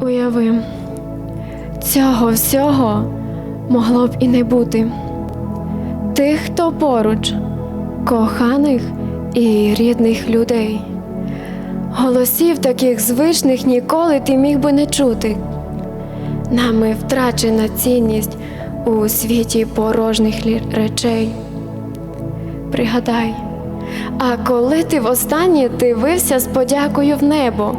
Уяви, цього всього могло б і не бути. Тих, хто поруч, коханих і рідних людей. Голосів таких звичних ніколи ти міг би не чути. Нами втрачена цінність у світі порожніх речей. Пригадай, а коли ти востаннє дивився з подякою в небо,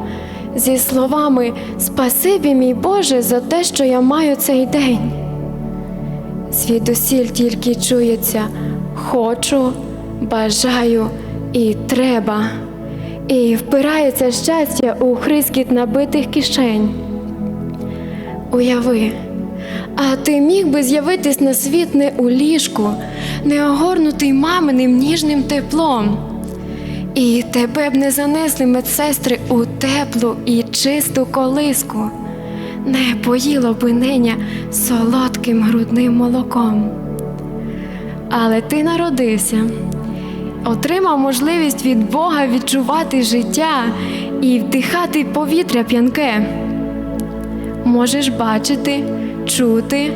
зі словами Спасибі, мій Боже, за те, що я маю цей день. Звідусіль тільки чується хочу, бажаю і треба. І впирається щастя у хрискіт набитих кишень. Уяви, а ти міг би з'явитись на світ не у ліжку, не огорнутий маминим ніжним теплом. І тебе б не занесли медсестри у теплу і чисту колиску, не поїло би неня солодким грудним молоком. Але ти народився, отримав можливість від Бога відчувати життя і вдихати повітря п'янке. Можеш бачити, чути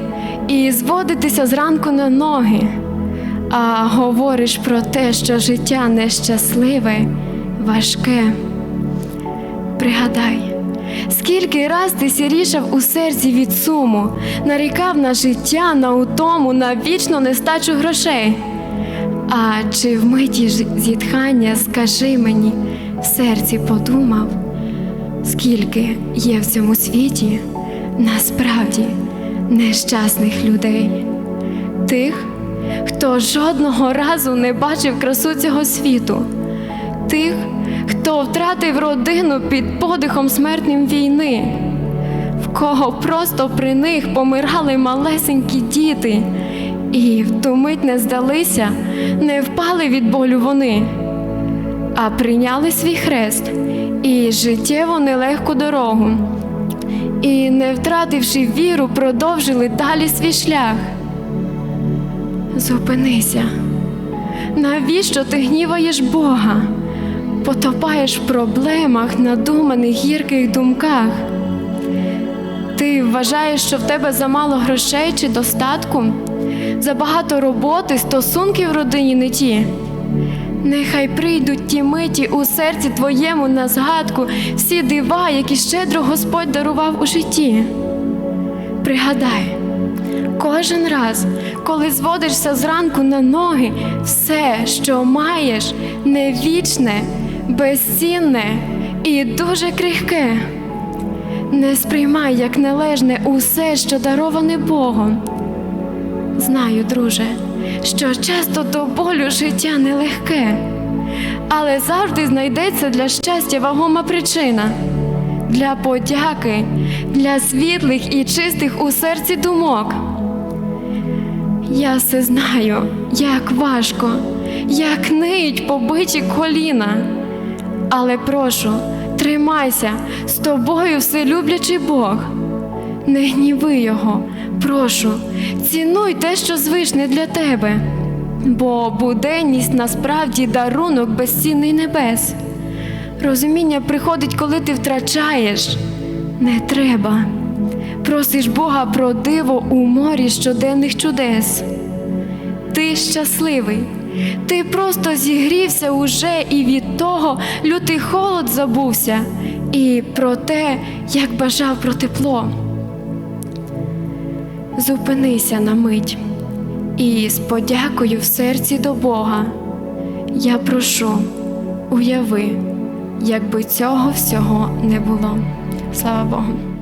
і зводитися зранку на ноги, а говориш про те, що життя нещасливе, важке. Пригадай, скільки раз ти сірішав у серці від суму, нарікав на життя, на утому, на вічну нестачу грошей. А чи в миті зітхання, скажи мені, в серці подумав, скільки є в цьому світі насправді нещасних людей, тих, хто жодного разу не бачив красу цього світу, тих, хто втратив родину під подихом смертним війни, в кого просто при них помирали малесенькі діти, і в ту мить не здалися, не впали від болю вони, а прийняли свій хрест і життєву нелегку дорогу. І, не втративши віру, продовжили далі свій шлях. Зупинися. Навіщо ти гніваєш Бога? Потопаєш в проблемах, надуманих гірких думках. Ти вважаєш, що в тебе замало грошей чи достатку, забагато роботи, стосунки в родині не ті. Нехай прийдуть ті миті у серці твоєму на згадку всі дива, які щедро Господь дарував у житті. Пригадай, кожен раз, коли зводишся зранку на ноги, все, що маєш, не вічне, безцінне і дуже крихке. Не сприймай як належне усе, що дароване Богом. Знаю, друже, що часто до болю життя нелегке, але завжди знайдеться для щастя вагома причина, для подяки, для світлих і чистих у серці думок. Я все знаю, як важко, як ниють побиті коліна. Але прошу, тримайся, з тобою вселюблячий Бог. Не гніви його, прошу, цінуй те, що звичне для тебе, бо буденність насправді дарунок безцінний небес. Розуміння приходить, коли ти втрачаєш. Не треба. Просиш Бога про диво у морі щоденних чудес. Ти щасливий, ти просто зігрівся уже і від того лютий холод забувся, і про те, як бажав про тепло. Зупинися на мить і з подякою в серці до Бога. Я прошу, уяви, якби цього всього не було. Слава Богу.